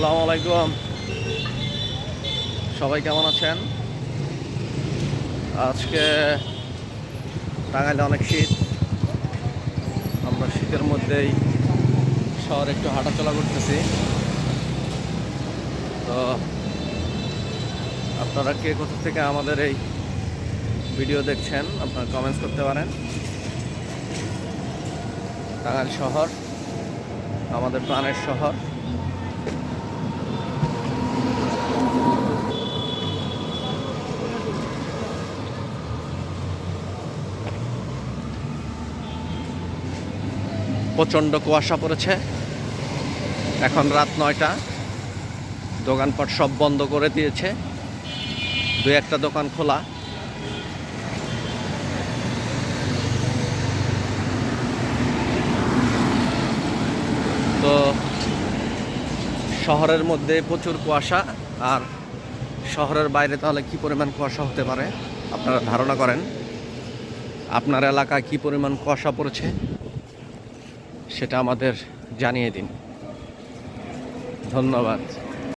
আসসালামু আলাইকুম। সবাই কেমন আছেন? আজকে টাঙ্গাইলে অনেক শীত। আমরা শীতের মধ্যেই শহর একটু হাঁটাচলা করতেছি। তো আপনারা কে কোথা থেকে আমাদের এই ভিডিও দেখছেন, আপনারা কমেন্টস করতে পারেন। টাঙ্গাইল শহর, আমাদের প্রাণের শহর। প্রচণ্ড কুয়াশা পড়েছে। এখন রাত নয়টা। দোকানপাট সব বন্ধ করে দিয়েছে। দু একটা দোকান খোলা। তো শহরের মধ্যে প্রচুর কুয়াশা। আর শহরের বাইরে তাহলে কি পরিমাণ কুয়াশা হতে পারে? আপনারা ধারণা করেন। আপনার এলাকায় কি পরিমাণ কুয়াশা পড়েছে? সেটা আমাদের জানিয়ে দিন। ধন্যবাদ।